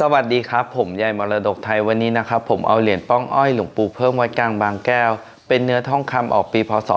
สวัสดีครับ ผมใหญ่มรดกไทยวันนี้นะครับ ผมเอาเหรียญป้องอ้อยหลวงปู่เพิ่มวัดกลางบางแก้ว เป็นเนื้อทองคำออกปีพศ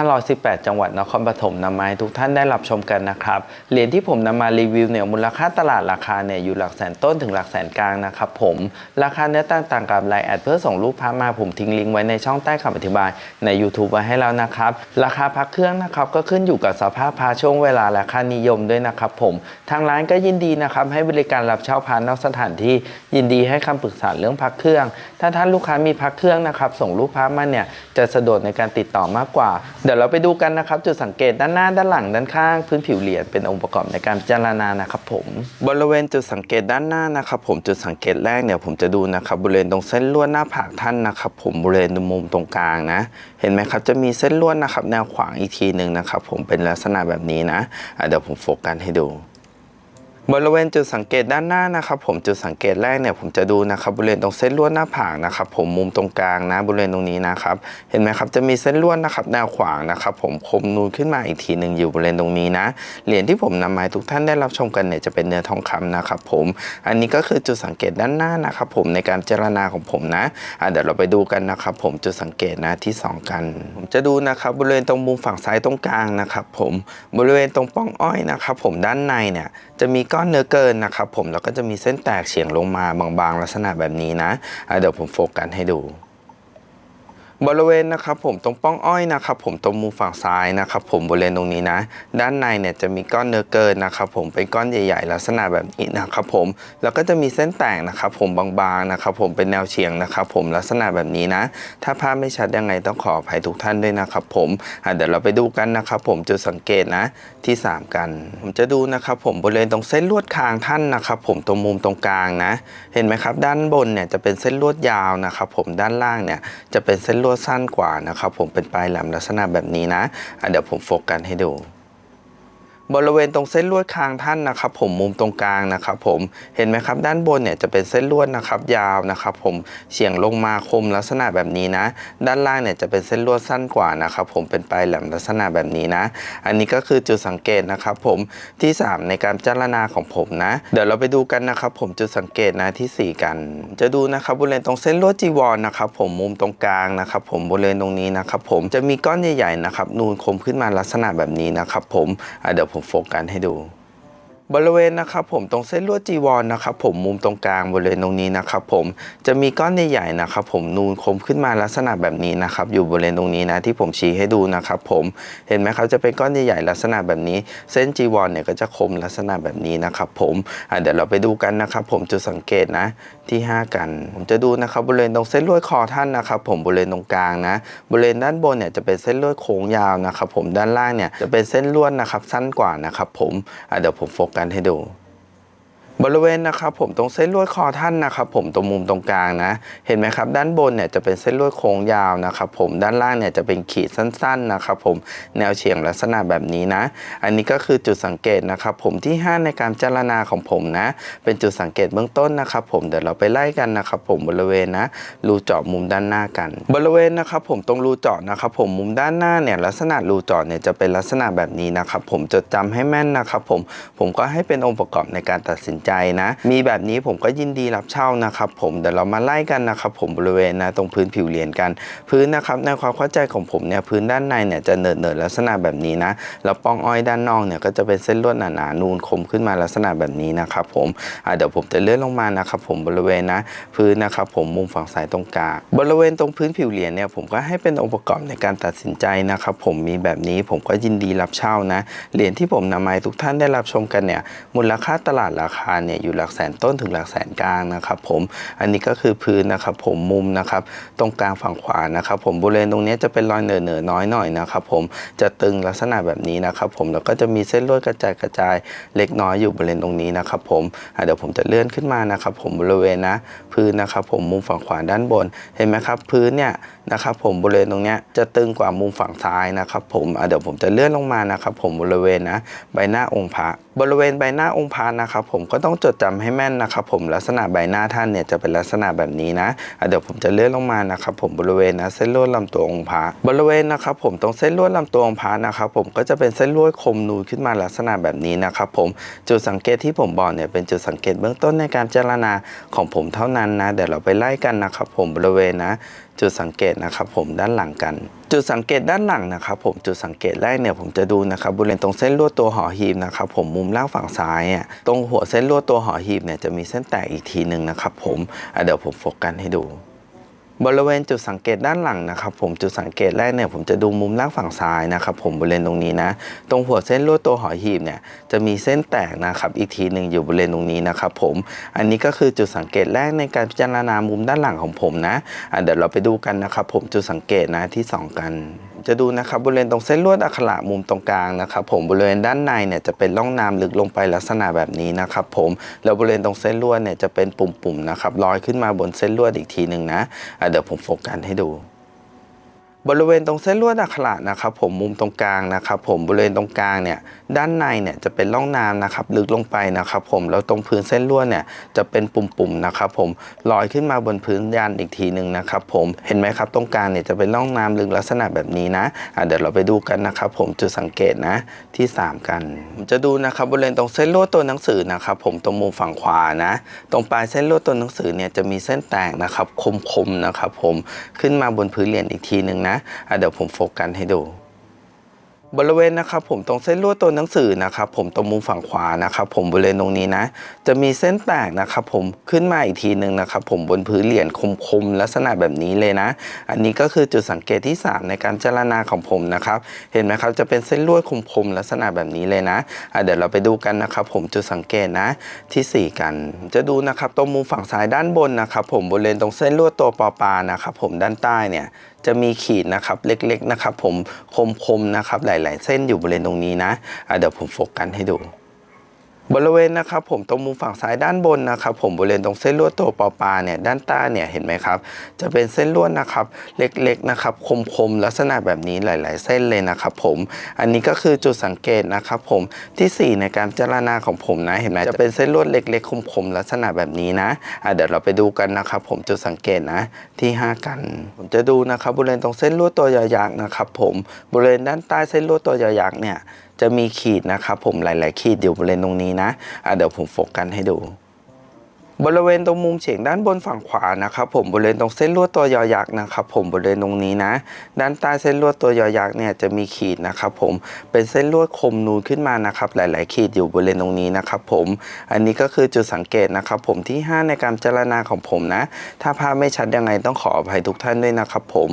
2518 จังหวัดนครปฐมนำมาให้ทุกท่านได้รับชมกันนะครับ เหรียญที่ผมนำมารีวิวเนี่ยมูลค่าตลาดราคาเนี่ยอยู่หลักแสนต้นถึงหลักแสนกลางนะครับผม ราคาเนื้อต่างๆกับไลน์แอดเพื่อส่งรูปพระมาผมทิ้งลิงก์ไว้ในช่องใต้คำอธิบายใน YouTube ไว้ให้แล้วนะครับ ราคาพักเครื่องนะครับก็ขึ้นอยู่กับสภาพพระช่วงเวลาและค่านิยมด้วยนะครับผม ทางร้านก็ยินดีนะครับให้บริการรับเช่าพระนอกสถานที่ยินดีให้คำปรึกษาเรื่องพักเครื่อง ถ้าท่านลูกค้ามีพักเครื่องนะครับส่งรูปพระมาเนี่ยจะสะดวกในการติดต่อมากกว่า เดี๋ยวเราไปดูกันนะครับ จุดสังเกตด้านหน้าด้านหลังด้านข้าง พื้นผิวเหรียญเป็นองค์ประกอบในการพิจารณานะครับผมบริเวณจุดสังเกตด้านหน้านะครับผมจุดสังเกตแรกเนี่ยผมจะดูนะครับบริเวณตรงเส้นลวดหน้าผากท่านนะครับผมบริเวณมุมตรงกลางนะ เห็นไหมครับจะมีเส้นลวดนะครับแนวขวางอีกทีหนึ่งนะครับผมเป็นลักษณะแบบนี้นะะเดี๋ยวผมโฟกัสให้ดู บริเวณจุดสังเกตด้านหน้านะครับผมจุดสังเกตแรกเนี่ยผมจะดูนะครับบริเวณตรงเส้นลวดหน้าผากนะครับผมมุมตรงกลางนะบริเวณตรงนี้นะครับเห็นไหมครับจะมีเส้นลวดนะครับแนวขวางนะครับผมคมนูนขึ้นมาอีกทีหนึ่งอยู่บริเวณตรงนี้นะเหรียญที่ผมนำมาให้ทุกท่านได้รับชมกันเนี่ยจะเป็นเนื้อทองคำนะครับผมอันนี้ก็คือจุดสังเกตด้านหน้านะครับผมในการเจรณาของผมนะะเดี๋ยวเราไปดูกันนะครับผมจุดสังเกตนะที่สองกัน ผมจะดูนะครับบริเวณตรงมุมฝั่งซ้ายตรงกลางนะครับผมบริเวณตรงป้องอ้อยนะครับผมด้านในเนี่ยจะมีก้อน้อนเนื้อเกินนะครับผมแล้วก็จะมีเส้นแตกเฉียงลงมาบางๆ ลักษณะแบบนี้นะะเดี๋ยวผมโฟกัสให้ดู บริเวณนะครับผมตรงป้องอ้อยนะครับผมตรงมุมฝั่งซ้ายนะครับผมบริเวณตรงนี้นะ ด้านในเนี่ยจะมีก้อนเนื้อเกินนะครับผมเป็นก้อนใหญ่ๆ ลักษณะแบบนี้นะครับผมแล้วก็จะมีเส้นแตกนะครับผมบางๆนะครับผมเป็นแนวเฉียงนะครับผมลักษณะแบบนี้นะ ถ้าภาพไม่ชัดยังไงต้องขออภัยทุกท่านด้วยนะครับผมเดี๋ยวเราไปดูกันนะครับผมจุดสังเกตนะที่ 3 กัน ผมจะดูนะครับผมบริเวณตรงเส้นลวดคางท่านนะครับผมตรงมุมตรงกลางนะ เห็นไหมครับ ด้านบนเนี่ยจะเป็นเส้นลวดยาวนะครับผมด้านล่างเนี่ยจะเป็นเส้นลวดสั้นกว่านะครับผมเป็นปลายแหลมลักษณะแบบนี้นะะเดี๋ยวผมโฟกัสให้ดู บริเวณตรงเส้นลวดคางท่านนะครับ ผมมุมตรงกลางนะครับ ผมเห็นไหมครับ ด้านบนเนี่ยจะเป็นเส้นลวดนะครับ ยาวนะครับ ผมเฉียงลงมาคมลักษณะแบบนี้นะ ด้านล่างเนี่ยจะเป็นเส้นลวดสั้นกว่านะครับ ผมเป็นปลายแหลมลักษณะแบบนี้นะ อันนี้ก็คือจุดสังเกตนะครับ ผมที่ 3 ในการพิจารณาของผมนะ เดี๋ยวเราไปดูกันนะครับ ผมจุดสังเกตนะที่ 4 กัน จะดูนะครับบริเวณตรงเส้นลวดจีวรนะครับ ผมมุมตรงกลางนะครับ ผมบริเวณตรงนี้นะครับ ผมจะมีก้อนใหญ่ๆนะครับนูนคมขึ้นมาลักษณะแบบนี้นะครับ ผมเดี๋ยวผมโฟกัสให้ดู บริเวณนะครับผมตรงเส้นลวดจีวรนะครับผมมุมตรงกลางบริเวณตรงนี้นะครับผมจะมีก้อนใหญ่ๆนะครับผมนูนคมขึ้นมาลักษณะแบบนี้นะครับอยู่บริเวณตรงนี้นะที่ผมชี้ให้ดูนะครับผมเห็นไหมครับจะเป็นก้อนใหญ่ๆลักษณะแบบนี้ เส้นจีวรเนี่ยก็จะคมลักษณะแบบนี้นะครับผมเดี๋ยวเราไปดูกันนะครับผมจุดสังเกตนะที่ 5 กัน ผมจะดูนะครับบริเวณตรงเส้นลวดคอท่านนะครับผมบริเวณตรงกลางนะบริเวณด้านบนเนี่ยจะเป็นเส้นลวดโค้งยาวนะครับผมด้านล่างเนี่ยจะเป็นเส้นลวดนะครับสั้นกว่านะครับผมเดี๋ยวผมโฟกัสกันให้ดู บริเวณนะครับผมตรงเส้นลวดคอท่านนะครับผมตรงมุมตรงกลางนะ เห็นไหมครับ ด้านบนเนี่ยจะเป็นเส้นลวดโค้งยาวนะครับผมด้านล่างเนี่ยจะเป็นขีดสั้นๆนะครับผมแนวเฉียงลักษณะแบบนี้นะ อันนี้ก็คือจุดสังเกตนะครับผมที่ 5 ในการเจารณาของผมนะ เป็นจุดสังเกตเบื้องต้นนะครับผมเดี๋ยวเราไปไล่กันนะครับผมบริเวณนะรูเจาะมุมด้านหน้ากัน บริเวณนะครับผมตรงรูเจาะนะครับผมมุมด้านหน้าเนี่ยลักษณะรูเจาะเนี่ยจะเป็นลักษณะแบบนี้นะครับผมจดจำให้แม่นนะครับผมผมก็ให้เป็นองค์ประกอบในการตัดสินใจนะ มีแบบนี้ผมก็ยินดีรับเช่านะครับผมเดี๋ยวเรามาไล่กันนะครับผมบริเวณนะตรงพื้นผิวเหรียญกัน พื้นนะครับในความเข้าใจของผมเนี่ยพื้นด้านในเนี่ยจะเนิร์ดเนิดลักษณะแบบนี้นะแล้วปองอ้อยด้านนอกเนี่ยก็จะเป็นเส้นลวดหนาๆนูนคมขึ้นมาลักษณะแบบนี้นะครับผมเดี๋ยวผมจะเลื่อนลงมานะครับผมบริเวณนะพื้นนะครับผมมุมฝั่งซ้ายตรงกลางบริเวณตรงพื้นผิวเหรียญเนี่ยผมก็ให้เป็นองค์ประกอบในการตัดสินใจนะครับผมมีแบบนี้ผมก็ยินดีรับเช่านะเหรียญที่ผมนำมาให้ทุกท่านได้รับชมกันเนี่ยมูลค่าตลาดราคาเนี่ยอยู่หลักแสนต้นถึงหลักแสนกลางนะครับผมอันนี้ก็คือพื้นนะครับผมมุมนะครับตรงกลางฝั่งขวานะครับผมบริเวณตรงนี้จะเป็นรอยเหนือเหนือๆน้อยหน่อยนะครับผมจะตึงลักษณะแบบนี้นะครับผมแล้วก็จะมีเส้นลวดกระจายกระจายเล็กน้อยอยู่บริเวณตรงนี้นะครับผมเดี๋ยวผมจะเลื่อนขึ้นมานะครับผมบริเวณนะพื้นนะครับผมมุมฝั่งขวาด้านบนเห็นไหมครับพื้นเนี่ยนะครับผมบริเวณตรงนี้จะตึงกว่ามุมฝั่งซ้ายนะครับผมเดี๋ยวผมจะเลื่อนลงมานะครับผมบริเวณนะใบหน้าองค์พระ บริเวณใบหน้าองค์พระนะครับผมก็ต้องจดจำให้แม่นนะครับผมลักษณะใบหน้าท่านเนี่ยจะเป็นลักษณะแบบนี้นะะเดี๋ยวผมจะเลื่อนลงมานะครับผมบริเวณนะเส้นลวดลำตัวองค์พระบริเวณนะครับผมตรงเส้นลวดลำตัวองค์พระนะครับผมก็จะเป็นเส้นลวดคมนูนขึ้นมาลักษณะแบบนี้นะครับผมจุดสังเกตที่ผมบอกเนี่ยเป็นจุดสังเกตเบื้องต้นในการเจรณาของผมเท่านั้นนะเดี๋ยวเราไปไล่กันนะครับผมบริเวณนะ จุดสังเกตนะครับผมด้านหลังกัน จุดสังเกตด้านหลังนะครับผมจุดสังเกตแรกเนี่ยผมจะดูนะครับบริเวณตรงเส้นลวดตัวหอหีบนะครับผมมุมล่างฝั่งซ้ายอะตรงหัวเส้นลวดตัวหอหีบเนี่ยจะมีเส้นแตกอีกทีหนึ่งนะครับผมเดี๋ยวผมโฟกัสให้ดู บริเวณจุดสังเกตด้านหลังนะครับผมจุดสังเกตแรกเนี่ยผมจะดูมุมล่างฝั่งซ้ายนะครับผมบริเวณตรงนี้นะ ตรงหัวเส้นลวดตัวหอหีบเนี่ยจะมีเส้นแตกนะครับอีกทีหนึ่งอยู่บริเวณตรงนี้นะครับผมอันนี้ก็คือจุดสังเกตแรกในการพิจารณามุมด้านหลังของผมนะะเดี๋ยวเราไปดูกันนะครับผมจุดสังเกตนะที่สองกันจะดูนะครับบริเวณตรงเส้นลวดอักขระมุมตรงกลางนะครับผมบริเวณด้านในเนี่ยจะเป็นร่องน้ำลึกลงไปลักษณะแบบนี้นะครับผมแล้วบริเวณตรงเส้นลวดเนี่ยจะเป็นปุ่มๆนะครับลอยขึ้นมาบนเส้นลวดอีกทีหนึ่งนะะเดี๋ยวผมโฟกัสให้ดู บริเวณตรงเส้นลวดอักขระนะครับผมมุมตรงกลางนะครับผมบริเวณตรงกลางเนี่ยด้านในเนี่ยจะเป็นร่องน้ำนะครับลึกลงไปนะครับผมแล้วตรงพื้นเส้นลวดเนี่ยจะเป็นปุ่มๆนะครับผมลอยขึ้นมาบนพื้นยานอีกทีหนึ่งนะครับผมเห็นไหมครับตรงกลางเนี่ยจะเป็นร่องน้ำลึกลักษณะแบบนี้นะะเดี๋ยวเราไปดูกันนะครับผมจุดสังเกตนะที่ 3 กันผมจะดูนะครับบริเวณตรงเส้นลวดตัวหนังสือนะครับผมตรงมุมฝั่งขวานะ ตรงปลายเส้นลวดตัวหนังสือเนี่ยจะมีเส้นแตกนะครับคมๆนะครับผมขึ้นมาบนพื้นเหรียญอีกทีหนึ่งนะเดี๋ยวผมโฟกัสให้ดู บริเวณนะครับผมตรงเส้นลวดตัวหนังสือนะครับผมตรงมุมฝั่งขวานะครับผมบริเวณตรงนี้นะ จะมีเส้นแตกนะครับผมขึ้นมาอีกทีหนึ่งนะครับผมบนพื้นเหรียญคมๆลักษณะแบบนี้เลยนะ อันนี้ก็คือจุดสังเกตที่ 3 ในการเจรณาของผมนะครับเห็นไหมครับจะเป็นเส้นลวดคมๆลักษณะแบบนี้เลยนะะเดี๋ยวเราไปดูกันนะครับผมจุดสังเกตนะที่ 4 กัน จะดูนะครับตรงมุมฝั่งซ้ายด้านบนนะครับผมบริเวณตรงเส้นลวดตัวปอปานะครับผมด้านใต้เนี่ยจะมีขีดนะครับเล็กๆนะครับผมคมๆนะครับหลายๆ เส้นอยู่บริเวณตรงนี้นะะเดี๋ยวผมโฟกัสให้ดู บริเวณนะครับผมตรงมุมฝั่งซ้ายด้านบนนะครับผมบริเวณตรงเส้นลวดตัวปอปลาเนี่ยด้านใต้เนี่ยเห็นไหมครับ จะเป็นเส้นลวดนะครับเล็กๆนะครับคมๆลักษณะแบบนี้หลาย ๆ เส้นเลยนะครับผมอันนี้ก็คือจุดสังเกตนะครับผมทีสี่4 ในการพิจารณาของผมนะเห็นไหมจะเป็นเส้นลวดเล็ก ๆ คมๆลักษณะแบบนี้นะอะเดี๋ยวเราไปดูกันนะครับผมจุดสังเกตนะที่ 5 กัน ผมจะดูนะครับบริเวณตรงเส้นลวดตัวยาวยักษ์นะครับผมบริเวณด้านใต้เส้นลวดตัวยาวยักษ์เนี่ย จะมีขีดนะครับผมหลาย ๆ ขีดอยู่บริเวณตรงนี้นะะเดี๋ยวผมโฟกัสให้ดู บริเวณตรงมุมเฉียงด้านบนฝั่งขวานะครับผมบริเวณตรงเส้นลวดตัวยอยักษ์นะครับผมบริเวณตรงนี้นะ ด้านใต้เส้นลวดตัวยอยักษ์เนี่ยจะมีขีดนะครับผมเป็นเส้นลวดคมนูนขึ้นมานะครับหลาย ๆ ขีดอยู่บริเวณตรงนี้นะครับผมอันนี้ก็คือจุดสังเกตนะครับผมที่ 5 ในการพิจารณาของผมนะ ถ้าภาพไม่ชัดยังไงต้องขออภัยทุกท่านด้วยนะครับผม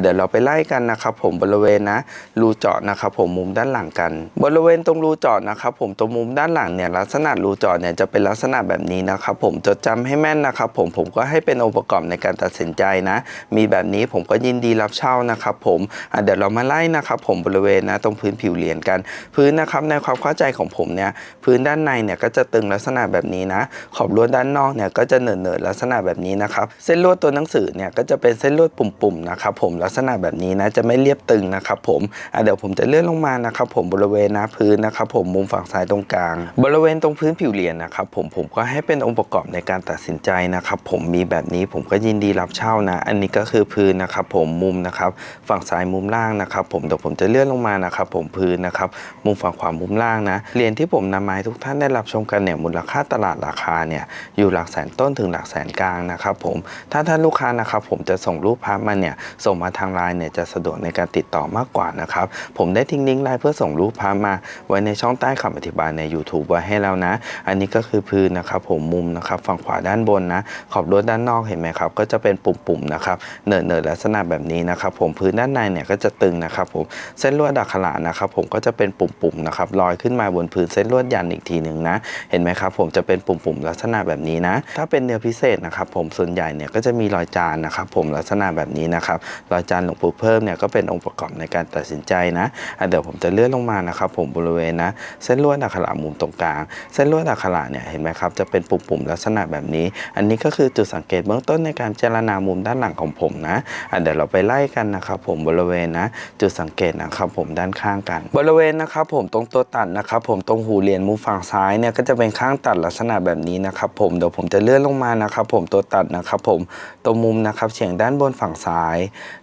เดี๋ยวเราไปไล่กันนะครับผมบริเวณนะรูเจาะนะครับผมมุมด้านหลังกัน บริเวณตรงรูเจาะนะครับผมตรงมุมด้านหลังเนี่ยลักษณะรูเจาะเนี่ยจะเป็นลักษณะแบบนี้นะครับผมจดจำให้แม่นนะครับผมผมก็ให้เป็นองค์ประกอบในการตัดสินใจนะ มีแบบนี้ผมก็ยินดีรับเช่านะครับผมเดี๋ยวเรามาไล่นะครับผมบริเวณนะตรงพื้นผิวเหรียญกัน พื้นนะครับในความเข้าใจของผมเนี่ยพื้นด้านในเนี่ยก็จะตึงลักษณะแบบนี้นะ ขอบลวดด้านนอกเนี่ยก็จะเหนิร์ดๆลักษณะแบบนี้นะครับเส้นลวดตัวหนังสือเนี่ยก็จะเป็นเส้นลวดปุ่มๆนะครับผมลักษณะแบบนี้นะจะไม่เรียบตึงนะครับผมเดี๋ยวผมจะเลื่อนลงมานะครับผมบริเวณน้าพื้นนะครับผมมุมฝั่งซ้ายตรงกลาง บริเวณตรงพื้นผิวเหรียญนะครับผมผมก็ให้เป็นองค์ประกอบในการตัดสินใจนะครับผมมีแบบนี้ผมก็ยินดีรับเช่านะ อันนี้ก็คือพื้นนะครับผมมุมนะครับฝั่งซ้ายมุมล่างนะครับผมเดี๋ยวผมจะเลื่อนลงมานะครับผมพื้นนะครับมุมฝั่งขวามุมล่างนะเหรียญที่ผมนำมาให้ทุกท่านได้รับชมกันเนี่ยมูลค่าตลาดราคาเนี่ยอยู่หลักแสนต้นถึงหลักแสนกลางนะครับผมถ้าท่านลูกค้านะครับผมจะส่งรูปภาพมาเนี่ยส่งมาทางไลน์เนี่ยจะสะดวกในการติดต่อมากกว่านะครับผมได้ทิ้งลิงก์ไลน์เพื่อส่งรูปภาพมา ไว้ในช่องใต้คำอธิบายใน YouTube ไว้ให้แล้วนะ อันนี้ก็คือพื้นนะครับผมมุมนะครับฝั่งขวาด้านบนนะ ขอบลวดด้านนอกเห็นไหมครับ ก็จะเป็นปุ่มๆนะครับเนิร์ดๆลักษณะแบบนี้นะครับ ผมพื้นด้านในเนี่ยก็จะตึงนะครับผมเส้นลวดดักขลานะครับ ผมก็จะเป็นปุ่มๆนะครับลอยขึ้นมาบนพื้นเส้นลวดยันอีกทีหนึ่งนะ เห็นไหมครับ ผมจะเป็นปุ่มๆลักษณะแบบนี้นะ ถ้าเป็นเนื้อพิเศษนะครับ ผมส่วนใหญ่เนี่ยก็จะมีรอยจานนะครับ ผมลักษณะแบบนี้นะครับรอยจานหลวงปู่เพิ่มเนี่ยก็เป็นองค์ประกอบในการตัดสินใจนะเดี๋ยวผมจะเลื่อนลงมานะครับ ผมบริเวณนะ เส้นลวดดักขลามุมตรงกลาง เส้นลวดอักขระเนี่ยเห็นไหมครับจะเป็นปุ่มๆลักษณะณะแบบนี้ อันนี้ก็คือจุดสังเกตเบื้องต้นในการเจรนามุมด้านหลังของผมนะอะเดี๋ยวเราไปไล่กันนะครับผมบริเวณนะ จุดสังเกตนะครับผมด้านข้างกัน บริเวณนะครับผมตรงตัวตัดนะครับผมตรงหูเหรียญมุมฝั่งซ้ายเนี่ยก็จะเป็นข้างตัดลักษณะแบบนี้นะครับผมเดี๋ยวผมจะเลื่อนลงมานะครับผมตัวตัดนะครับผมตรงมุมนะครับเฉียงด้านบนฝั่งซ้าย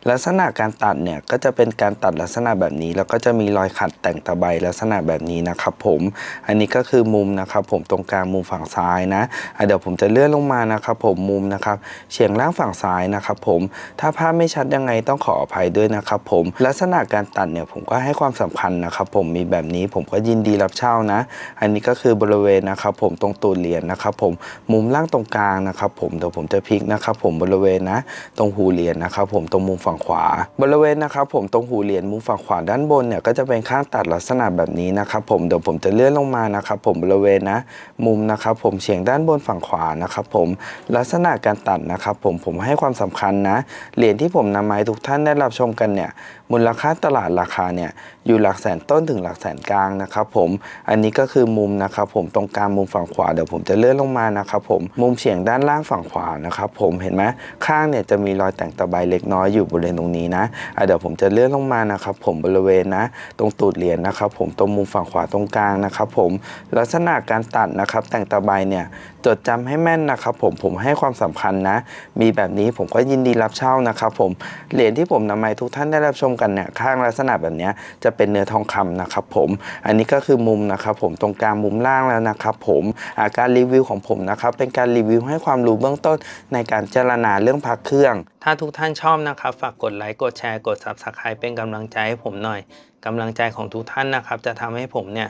ลักษณะการตัดเนี่ยก็จะเป็นการตัดลักษณะแบบนี้ แล้วก็จะมีรอยขัดแต่งตะไบลักษณะแบบนี้นะครับผม อันนี้ก็คือมุมนะครับผมตรงกลางมุมฝั่งซ้ายนะอะเดี๋ยวผมจะเลื่อนลงมานะครับผมมุมนะครับเฉียงล่างฝั่งซ้ายนะครับผมถ้าภาพไม่ชัดยังไงต้องขออภัยด้วยนะครับผมลักษณะการตัดเนี่ยผมก็ให้ความสำคัญนะครับผมมีแบบนี้ผมก็ยินดีรับเช่านะ อันนี้ก็คือบริเวณนะครับผมตรงตูดเหรียญนะครับผมมุมล่างตรงกลางนะครับผมเดี๋ยวผมจะพลิกนะครับผมบริเวณนะ ตรงหูเหรียญนะครับผมตรงมุมฝั่งขวา บริเวณนะครับผมตรงหูเหรียญมุมฝั่งขวาด้านบนเนี่ยก็จะเป็นข้างตัดลักษณะแบบนี้นะครับผมเดี๋ยวผมจะเลื่อนลงมานะครับผมบริเวณนะ มุมนะครับผมเฉียงด้านบนฝั่งขวานะครับผมลักษณะการตัดนะครับผมผมให้ความสำคัญนะเหรียญที่ผมนำมาให้ทุกท่านได้รับชมกันเนี่ยมูลค่าตลาดราคาเนี่ยอยู่หลักแสนต้นถึงหลักแสนกลางนะครับผมอันนี้ก็คือมุมนะครับผมตรงกลางมุมฝั่งขวาเดี๋ยวผมจะเลื่อนลงมานะครับผมมุมเฉียงด้านล่างฝั่งขวานะครับผมเห็นไหมข้างเนี่ยจะมีรอยแต่งตะไบเล็กน้อยอยู่บริเวณตรงนี้นะะเดี๋ยวผมจะเลื่อนลงมานะครับผมบริเวณนะ ตรงตูดเหรียญนะครับผมตรงมุมฝั่งขวาตรงกลางนะครับผมลักษณะการตัดนะครับแต่งตะไบเนี่ยจดจำให้แม่นนะครับผมผมให้ความสำคัญนะ มีแบบนี้ผมก็ยินดีรับเช่านะครับผมเหรียญที่ผมนำมาให้ทุกท่านได้รับชมกันเนี่ยข้างลักษณะแบบนี้จะเป็นเนื้อทองคำนะครับผม อันนี้ก็คือมุมนะครับผมตรงกลางมุมล่างแล้วนะครับผมอาการรีวิวของผมนะครับเป็นการรีวิวให้ความรู้เบื้องต้นในการเจรนาเรื่องพักเครื่อง ถ้าทุกท่านชอบนะครับ ฝากกดไลค์กดแชร์กด Subscribe เป็นกำลังใจให้ผมหน่อยกำลังใจของทุกท่านนะครับ จะทำให้ผมเนี่ย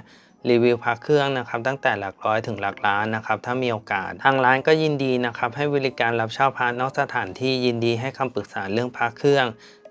รีวิวพักเครื่องนะครับตั้งแต่หลักร้อยถึงหลักล้านนะครับถ้ามีโอกาส ทางร้านก็ยินดีนะครับให้บริการรับเช่าพระนอกสถานที่ยินดีให้คำปรึกษาเรื่องพักเครื่อง